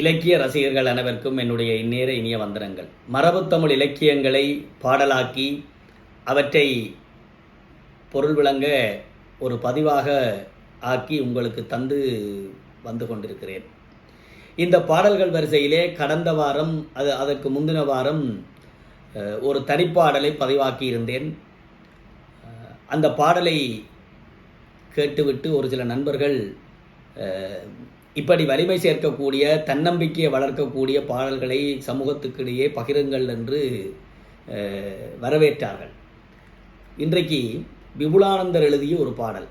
இலக்கிய ரசிகர்கள் அனைவருக்கும் என்னுடைய இந்நேர இனிய வந்தனங்கள். மரபுத்தமிழ் இலக்கியங்களை பாடலாக்கி அவற்றை பொருள் விளங்க ஒரு பதிவாக ஆக்கி உங்களுக்கு தந்து வந்து கொண்டிருக்கிறேன். இந்த பாடல்கள் வரிசையிலே கடந்த வாரம் அது அதற்கு முந்தின வாரம் ஒரு தனிப்பாடலை பதிவாக்கி இருந்தேன். அந்த பாடலை கேட்டுவிட்டு ஒரு சில நண்பர்கள் இப்படி வலிமை சேர்க்கக்கூடிய தன்னம்பிக்கையை வளர்க்கக்கூடிய பாடல்களை சமூகத்துக்கிடையே பகிருங்கள் என்று வரவேற்றார்கள். இன்றைக்கு விபுலானந்தர் எழுதிய ஒரு பாடல்.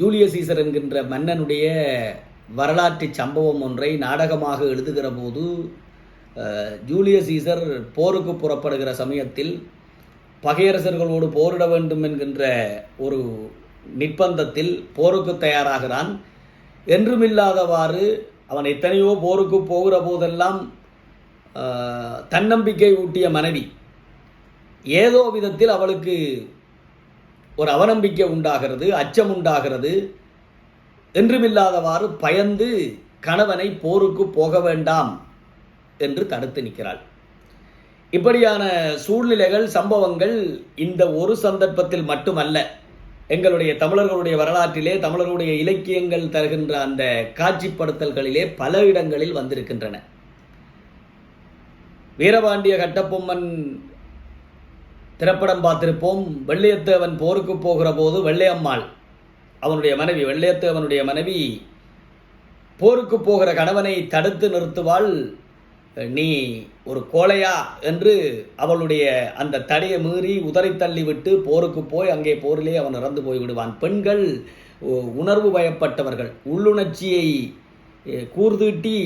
ஜூலிய சீசர் என்கின்ற மன்னனுடைய வரலாற்று சம்பவம் ஒன்றை நாடகமாக எழுதுகிற போது ஜூலிய சீசர் போருக்கு புறப்படுகிற சமயத்தில் பகையரசர்களோடு போரிட வேண்டும் என்கின்ற ஒரு நிர்பந்தத்தில் போருக்கு தயாராகிறான். என்றுமில்லாதவாறு அவன் எத்தனையோ போருக்கு போகிற போதெல்லாம் தன்னம்பிக்கை ஊட்டிய மனைவி. ஏதோ விதத்தில் அவளுக்கு ஒரு அவநம்பிக்கை உண்டாகிறது அச்சம் உண்டாகிறது. என்றுமில்லாதவாறு பயந்து கணவனை போருக்கு போக வேண்டாம் என்று தடுத்து நிற்கிறாள். இப்படியான சூழ்நிலைகள் சம்பவங்கள் இந்த ஒரு சந்தர்ப்பத்தில் மட்டுமல்ல. எங்களுடைய தமிழர்களுடைய வரலாற்றிலே தமிழர்களுடைய இலக்கியங்கள் தருகின்ற அந்த காட்சிப்படுத்தல்களிலே பல இடங்களில் வந்திருக்கின்றன. வீரபாண்டிய கட்டபொம்மன் திரைப்படம் பார்த்திருப்போம். வெள்ளையத்தேவன் போருக்கு போகிற போது வெள்ளையம்மாள் அவனுடைய மனைவி வெள்ளையத்தேவனுடைய மனைவி போருக்கு போகிற கணவனை தடுத்து நிறுத்துவாள். நீ ஒரு கோழையா என்று அவளுடைய அந்த தடையை மீறி உதறி தள்ளிவிட்டு போருக்கு போய் அங்கே போரிலே அவன் இறந்து போய் விடுவான். பெண்கள் உணர்வு பயப்பட்டவர்கள் உள்ளுணர்ச்சியை கூர்தீட்டி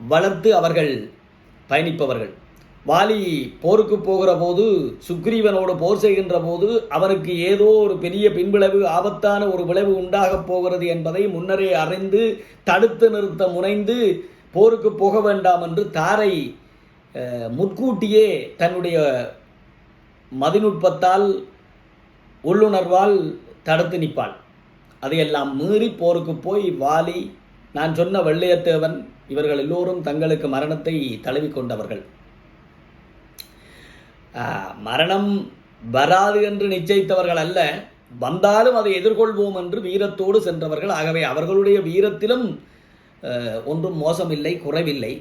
வளர்த்து அவர்கள் பயணிப்பவர்கள். வாலி போருக்கு போகிற போது சுக்ரீவனோடு போர் செய்கின்ற போது அவனுக்கு ஏதோ ஒரு பெரிய பின்விளைவு ஆபத்தான ஒரு விளைவு உண்டாகப் போகிறது என்பதை முன்னரே அறிந்து தடுத்து நிறுத்த முனைந்து போருக்கு போக வேண்டாம் என்று தாரை முன்கூட்டியே தன்னுடைய மதிநுட்பத்தால் உள்ளுணர்வால் தடுத்து நிற்பாள். அதையெல்லாம் மீறி போருக்கு போய் வாலி நான் சொன்ன வெள்ளையத்தேவன் இவர்கள் எல்லோரும் தங்களுக்கு மரணத்தை தழுவிக்கொண்டவர்கள் கொண்டவர்கள். மரணம் வராது என்று நிச்சயித்தவர்கள் அல்ல வந்தாலும் அதை எதிர்கொள்வோம் என்று வீரத்தோடு சென்றவர்கள். ஆகவே அவர்களுடைய வீரத்திலும் ஒன்றும் மோசமில்லை குறைவில்லை.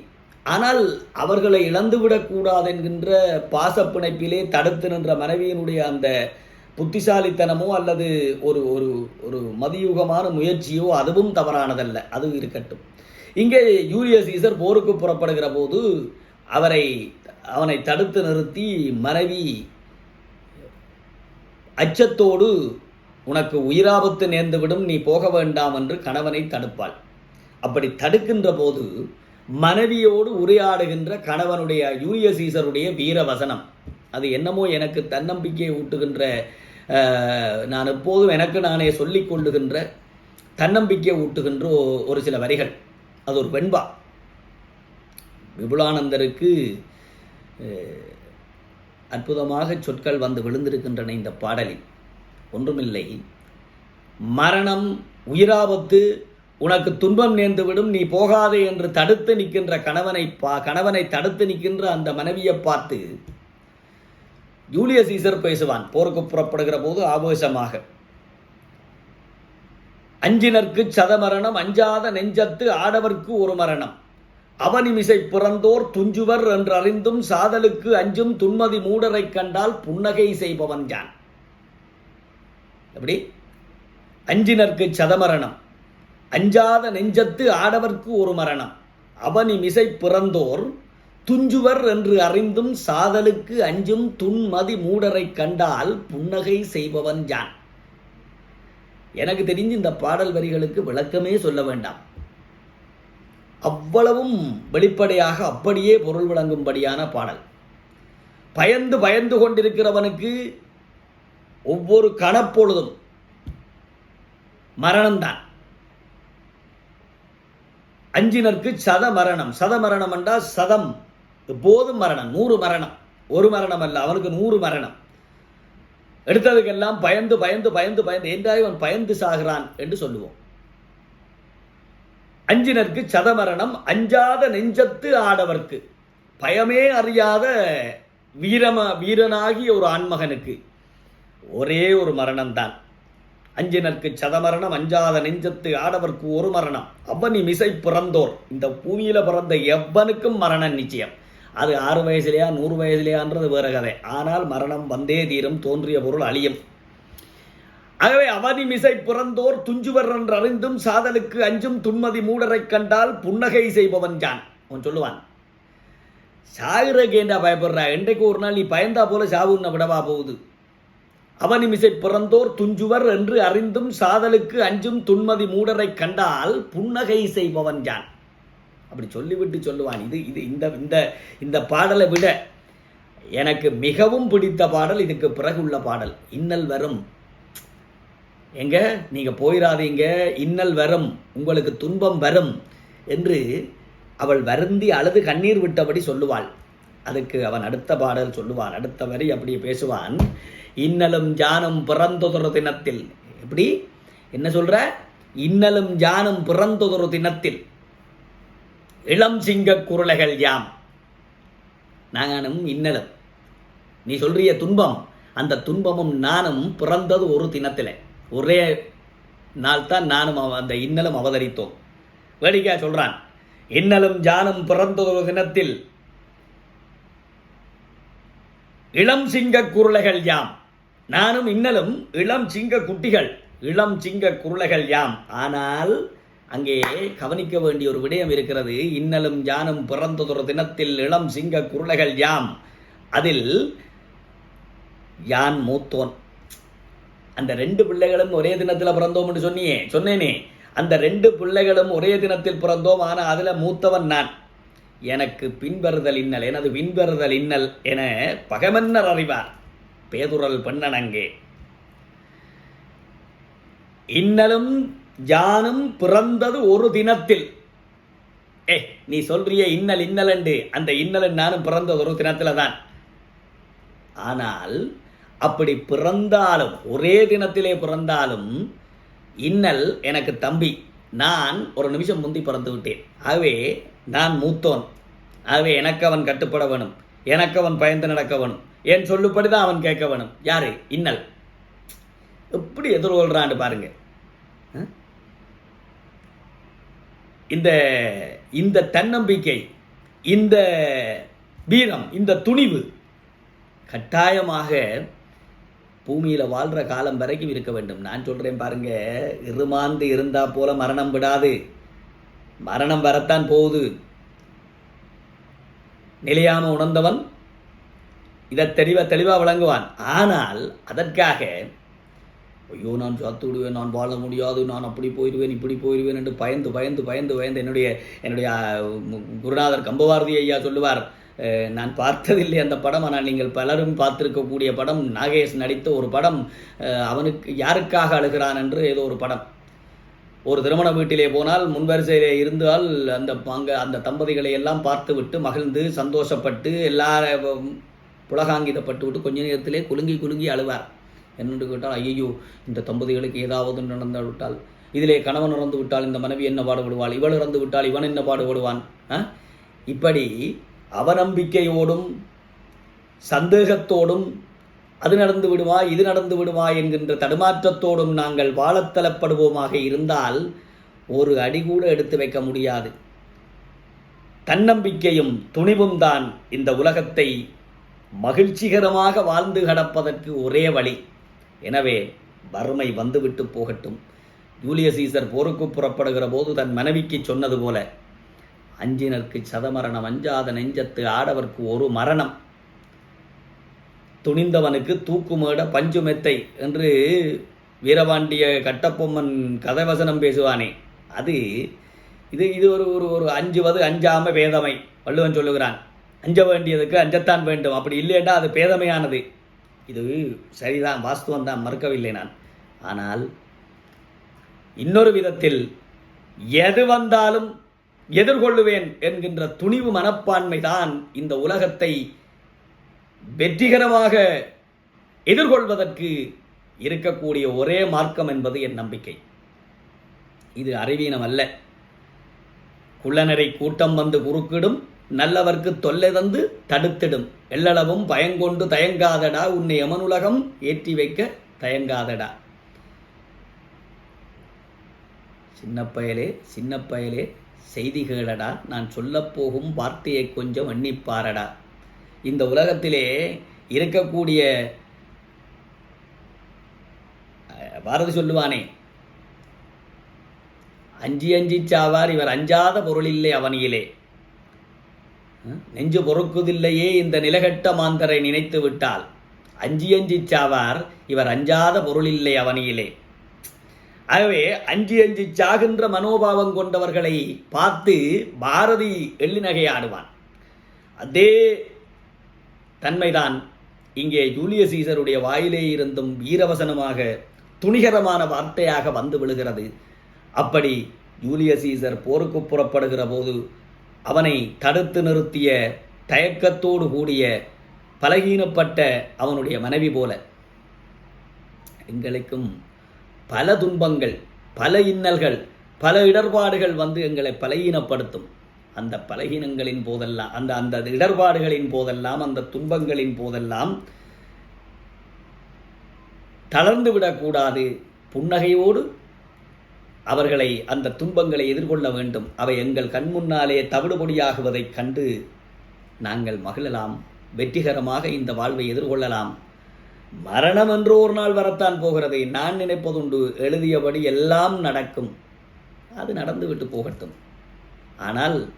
ஆனால் அவர்களை இழந்துவிடக்கூடாது என்கின்ற பாசப்பிணைப்பிலே தடுத்து நின்ற மனைவியினுடைய அந்த புத்திசாலித்தனமோ அல்லது ஒரு ஒரு ஒரு மதியுகமான முயற்சியோ அதுவும் தவறானதல்ல. அது இருக்கட்டும். இங்கே யூலியஸ் சீசர் போருக்கு புறப்படுகிற போது அவரை அவனை தடுத்து நிறுத்தி மனைவி அச்சத்தோடு உனக்கு உயிராபத்து நேர்ந்துவிடும் நீ போக வேண்டாம் என்று கணவனை தடுப்பாள். அப்படி தடுக்கின்ற போது மனைவியோடு உரையாடுகின்ற கணவனுடைய யூரிய சீசருடைய வீர வசனம் அது என்னமோ எனக்கு தன்னம்பிக்கையை ஊட்டுகின்ற நான் எப்போதும் எனக்கு நானே சொல்லிக் கொள்ளுகின்ற தன்னம்பிக்கையை ஊட்டுகின்ற ஒரு சில வரிகள். அது ஒரு வெண்பா. விபுலானந்தருக்கு அற்புதமாக சொற்கள் வந்து விழுந்திருக்கின்றன இந்த பாடலில். ஒன்றுமில்லை. மரணம் உயிராபத்து உனக்கு துன்பம் நேர்ந்துவிடும் நீ போகாதே என்று தடுத்து நிற்கின்ற கணவனை பா கணவனை தடுத்து நிற்கின்ற அந்த மனைவியை பார்த்து ஜூலியஸ் சீசர் பேசுவான் போருக்கு புறப்படுகிற போது ஆவேசமாக. அஞ்சினர்க்கு சதமரணம் அஞ்சாத நெஞ்சத்து ஆடவர்க்கு ஒரு மரணம். அவனிமிசை பிறந்தோர் துஞ்சுவர் என்றறிந்தும் சாதலுக்கு அஞ்சும் துன்மதி மூடரைக் கண்டால் புன்னகை செய்பவன் யான்? எப்படி? அஞ்சினர்க்கு சதமரணம். அஞ்சாத நெஞ்சத்து ஆடவர்க்கு ஒரு மரணம். அவனிமிசை பிறந்தோர் துஞ்சுவர் என்று அறிந்தும் சாதலுக்கு அஞ்சும் துன்மதி மூடரைக் கண்டால் புன்னகை செய்பவன் யான்? எனக்கு தெரிஞ்சு இந்த பாடல் வரிகளுக்கு விளக்கமே சொல்ல வேண்டாம். அவ்வளவும் வெளிப்படையாக அப்படியே பொருள் விளங்கும்படியான பாடல். பயந்து பயந்து கொண்டிருக்கிறவனுக்கு ஒவ்வொரு கணப்பொழுதும் மரணம்தான். அஞ்சினருக்கு சத மரணம் சத மரணம் என்றால் சதம். எப்போதும் மரணம். நூறு மரணம். ஒரு மரணம் அல்ல. அவனுக்கு நூறு மரணம். எடுத்ததுக்கெல்லாம் பயந்து பயந்து பயந்து பயந்து என்றாய் அவன் பயந்து சாகிறான்? என்று சொல்லுவோம். அஞ்சினருக்கு சதமரணம். அஞ்சாத நெஞ்சத்து ஆடவர்க்கு. பயமே அறியாத வீரம வீரனாகிய ஒரு ஆண்மகனுக்கு. ஒரே ஒரு மரணம்தான். அஞ்சினர்க்கு சதமரணம் அஞ்சாத நெஞ்சத்து ஆடவர்க்கு ஒரு மரணம். அவனி மிசை பிறந்தோர். இந்த பூமியில பிறந்த எவ்வனுக்கும் மரணம் நிச்சயம். அது ஆறு வயசுலையா நூறு வயசுலையான்றது வேற கதை. ஆனால் மரணம் வந்தே தீரும் தோன்றிய பொருள் அழியும். ஆகவே அவனி மிசை பிறந்தோர் துஞ்சுவர் என்று அறிந்தும் சாதலுக்கு அஞ்சும் துன்மதி மூடரைக் கண்டால் புன்னகை செய்பவன் ஜான். அவன் சொல்லுவான் சாகுறக்கு ஏண்டா பயப்படுறா? என்றைக்கு ஒரு நாள் நீ பயந்தா போல சாவுன்னு விடவா போகுது? அவனிமிசை பிறந்தோர் துஞ்சுவர் என்று அறிந்தும் சாதலுக்கு அஞ்சும் துன்மதி மூடரை கண்டால் புன்னகை செய்பவன் ஜான் அப்படி சொல்லிவிட்டு சொல்லுவான் இது இது இந்த இந்த இந்த பாடலை விட எனக்கு மிகவும் பிடித்த பாடல் இதுக்கு பிறகு உள்ள பாடல் இன்னல் வரும். எங்க? நீங்க போயிடாதீங்க இன்னல் வரும் உங்களுக்கு துன்பம் வரும் என்று அவள் வருந்தி அழுது கண்ணீர் விட்டபடி சொல்லுவாள். அதுக்கு அவன் அடுத்த பாடல் சொல்லுவான் அடுத்த வரி அப்படியே பேசுவான். இன்னலும் ஜானும் பிறந்ததொரு தினத்தில். எப்படி? என்ன சொல்ற? இன்னலும் ஜானும் பிறந்ததொரு தினத்தில். இளம் சிங்க குரலைகள் யாம்? நானும் இன்னலும். நீ சொல்றிய துன்பம் அந்த துன்பமும் நானும் பிறந்தது ஒரு தினத்தில். ஒரே நாள் தான் நானும் அந்த இன்னலும் அவதரித்தோம். வேடிக்கையா சொல்றான். இன்னலும் ஜானும் பிறந்ததொரு தினத்தில். இளம் சிங்க குருளைகள் யாம்? நானும் இன்னலும் இளம் சிங்க குட்டிகள் இளம் சிங்க குருளைகள் யாம். ஆனால் அங்கே கவனிக்க வேண்டிய ஒரு விடயம் இருக்கிறது. இன்னலும் யானும் பிறந்ததொரு தினத்தில் இளம் சிங்க குருளைகள் யாம். அதில் யான் மூத்தோன். அந்த ரெண்டு பிள்ளைகளும் ஒரே தினத்தில் பிறந்தோம்னு சொன்னியே சொன்னேனே. அந்த ரெண்டு பிள்ளைகளும் ஒரே தினத்தில் பிறந்தோம் ஆனால் அதில் மூத்தவன் நான். எனக்கு பின்வருதல் இன்னல் எனது பின்வருதல் இன்னல் என பகமன்னர் அறிவார். பேதுரல் பெண்ணனங்கே. இன்னலும் ஜானும் பிறந்தது ஒரு தினத்தில். ஏ நீ சொல்றிய இன்னல் இன்னலண்டு. அந்த இன்னலன் நானும் பிறந்தது ஒரு தினத்தில் தான் ஆனால் அப்படி பிறந்தாலும் ஒரே தினத்திலே பிறந்தாலும் இன்னல் எனக்கு தம்பி நான் ஒரு நிமிஷம் முந்தி பிறந்து விட்டேன். ஆகவே நான் மூத்தோன். ஆகவே எனக்கு அவன் கட்டுப்பட வேணும். எனக்கு அவன் பயந்து நடக்க வேணும் என் சொல்லுப்படி தான் அவன் கேட்க வேணும் யாரு? இன்னல். எப்படி எதிர்கொள்றான்னு பாருங்க. இந்த இந்த தன்னம்பிக்கை இந்த வீரம் இந்த துணிவு கட்டாயமாக பூமியில் வாழ்கிற காலம் வரைக்கும் இருக்க வேண்டும். நான் சொல்கிறேன் பாருங்க இருமாந்து இருந்தா போல மரணம் விடாது. மரணம் வரத்தான் போகுது. நிலையாம உணர்ந்தவன் இதை தெளிவாக தெளிவாக விளங்குவான். ஆனால் அதற்காக ஐயோ நான் சாத்து விடுவேன் நான் வாழ முடியாது நான் அப்படி போயிடுவேன் இப்படி போயிடுவேன் என்று பயந்து பயந்து பயந்து பயந்து என்னுடைய என்னுடைய குருநாதர் கம்பபாரதி ஐயா சொல்லுவார் நான் பார்த்ததில்லை அந்த படம் ஆனால் நீங்கள் பலரும் பார்த்திருக்கக்கூடிய படம். நாகேஷ் நடித்த ஒரு படம் அவனுக்கு யாருக்காக அழுகிறான் என்று ஏதோ ஒரு படம். ஒரு திருமண வீட்டிலே போனால் முன்வரிசையிலே இருந்தால் அந்த அங்கே அந்த தம்பதிகளை எல்லாம் பார்த்துவிட்டு மகிழ்ந்து சந்தோஷப்பட்டு எல்லாரும் புலகாங்கிதப்பட்டு விட்டு கொஞ்ச நேரத்திலே குலுங்கி குலுங்கி அழுவார். என்னென்று கேட்டால் ஐயோ இந்த தம்பதிகளுக்கு ஏதாவது நடந்து விட்டால் இதிலே கணவன் இறந்து விட்டால் இந்த மனைவி என்ன பாடுபடுவாள் இவள் இறந்து விட்டால் இவன் என்ன பாடுபடுவான் இப்படி அவநம்பிக்கையோடும் சந்தேகத்தோடும் அது நடந்து விடுமா இது நடந்து விடுமா என்கின்ற தடுமாற்றத்தோடும் நாங்கள் வாழத்தலப்படுவோமாக இருந்தால் ஒரு அடி கூட எடுத்து வைக்க முடியாது. தன்னம்பிக்கையும் துணிவும் தான் இந்த உலகத்தை மகிழ்ச்சிகரமாக வாழ்ந்து கடப்பதற்கு ஒரே வழி. எனவே வறுமை வந்துவிட்டு போகட்டும். ஜூலிய சீசர் போருக்கு புறப்படுகிற போது தன் மனைவிக்கு சொன்னது போல அஞ்சினருக்கு சதமரணம் அஞ்சாத நெஞ்சத்து ஆடவர்க்கு ஒரு மரணம். துணிந்தவனுக்கு தூக்குமேட பஞ்சு மெத்தை என்று வீரபாண்டிய கட்டப்பொம்மன் கதைவசனம் பேசுவானே. அது இது இது ஒரு ஒரு ஒரு அஞ்சுவது அஞ்சாம பேதமை வள்ளுவன் சொல்லுகிறான். அஞ்ச வேண்டியதுக்கு அஞ்சத்தான் வேண்டும். அப்படி இல்லைன்னா அது பேதமையானது. இது சரிதான் வாஸ்துவம் தான் மறுக்கவில்லை நான். ஆனால் இன்னொரு விதத்தில் எது வந்தாலும் எதிர்கொள்ளுவேன் என்கின்ற துணிவு மனப்பான்மை தான் இந்த உலகத்தை வெற்றிகரமாக எதிர்கொள்வதற்கு இருக்கக்கூடிய ஒரே மார்க்கம் என்பது என் நம்பிக்கை. இது அறிவீனம் அல்ல குள்ளனரை கூட்டம் வந்து குறுக்கிடும் நல்லவர்க்கு தொல்லை தந்து தடுத்திடும். எல்லளவும் பயங்கொண்டு தயங்காதடா உன்னை எமனுலகம் ஏற்றி வைக்க தயங்காதடா. சின்ன பயலே சின்ன பயலே செய்தி கேளடா. நான் சொல்லப் போகும் வார்த்தையை கொஞ்சம் எண்ணிப்பாரடா இந்த உலகத்திலே இருக்கக்கூடிய பாரதி சொல்லுவானே அஞ்சி அஞ்சி சாவார் இவர் அஞ்சாத பொருள் இல்லை அவனியிலே. நெஞ்சு பொறுக்குதில்லையே இந்த நிலகட்ட மாந்தரை நினைத்து விட்டால். அஞ்சி அஞ்சி சாவார் இவர் அஞ்சாத பொருள் இல்லை அவனியிலே. ஆகவே அஞ்சி அஞ்சி சாகின்ற மனோபாவம் கொண்டவர்களை பார்த்து பாரதி எள்ளி நகையாடுவான் அதே தன்மைதான். இங்கே ஜூலிய சீசருடைய வாயிலே இருந்தும் வீரவசனமாக துணிகரமான வார்த்தையாக வந்து விழுகிறது. அப்படி ஜூலிய சீசர் போருக்கு புறப்படுகிற போது அவனை தடுத்து நிறுத்திய தயக்கத்தோடு கூடிய பலகீனப்பட்ட அவனுடைய மனைவி போல. எங்களுக்கும் பல துன்பங்கள் பல இன்னல்கள் பல இடர்பாடுகள் வந்து எங்களை பலகீனப்படுத்தும். அந்த பலகீனங்களின் போதெல்லாம் அந்த அந்த இடர்பாடுகளின் போதெல்லாம் அந்த துன்பங்களின் போதெல்லாம் தளர்ந்து விடக்கூடாது. புன்னகையோடு அவர்களை அந்த துன்பங்களை எதிர்கொள்ள வேண்டும். அவை எங்கள் கண் முன்னாலே தவிடுபொடியாகுவதைக் கண்டு நாங்கள் மகிழலாம். வெற்றிகரமாக இந்த வாழ்வை எதிர்கொள்ளலாம். மரணம் என்று ஒரு நாள் வரத்தான் போகிறது. நான் நினைப்பதுண்டு எழுதியபடி எல்லாம் நடக்கும். அது நடந்துவிட்டு போகட்டும். ஆனால்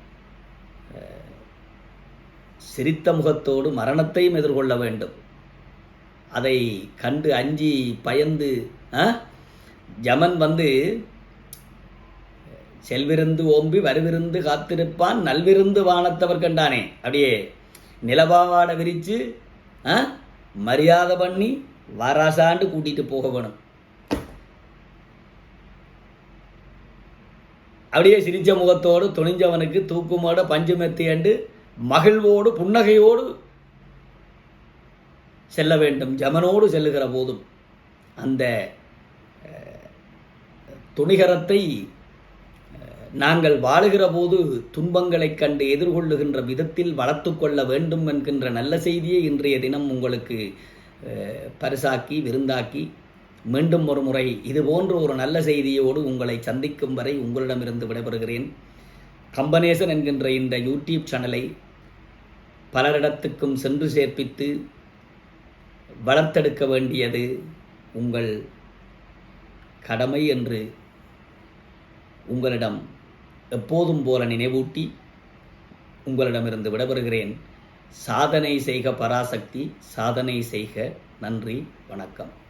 சிரித்த முகத்தோடு மரணத்தையும் எதிர்கொள்ள வேண்டும் அதை கண்டு அஞ்சி பயந்து ஆ? வந்து செல்விருந்து ஓம்பி வருவிருந்து காத்திருப்பான் நல்விருந்து வானத்தவர் கண்டானே அப்படியே நிலபாவாட விரித்து ஆ? மரியாதை பண்ணி வாராசாண்டு கூட்டிட்டு போக வேணும் அப்படியே சிரிச்ச முகத்தோடு துணிஞ்சவனுக்கு தூக்குமோட பஞ்சு மெத்தியண்டு மகிழ்வோடு புன்னகையோடு செல்ல வேண்டும். ஜமனோடு செல்லுகிற போதும் அந்த துணிகரத்தை நாங்கள் வாழுகிற போது துன்பங்களைக் கண்டு எதிர்கொள்ளுகின்ற விதத்தில் வளர்த்து கொள்ள வேண்டும் என்கின்ற நல்ல செய்தியை இன்றைய தினம் உங்களுக்கு அஹ், பரிசாக்கி விருந்தாக்கி மீண்டும் ஒரு முறை இது போன்ற ஒரு நல்ல செய்தியோடு உங்களை சந்திக்கும் வரை உங்களிடமிருந்து விடைபெறுகிறேன். கம்பனேசன் என்கின்ற இந்த யூடியூப் சேனலை பலரிடத்துக்கும் சென்று சேர்ப்பித்து வளர்த்தெடுக்க வேண்டியது உங்கள் கடமை என்று உங்களிடம் எப்போதும் போல நினைவூட்டி உங்களிடமிருந்து விடைபெறுகிறேன். சாதனை செய்க பராசக்தி சாதனை செய்க நன்றி வணக்கம்.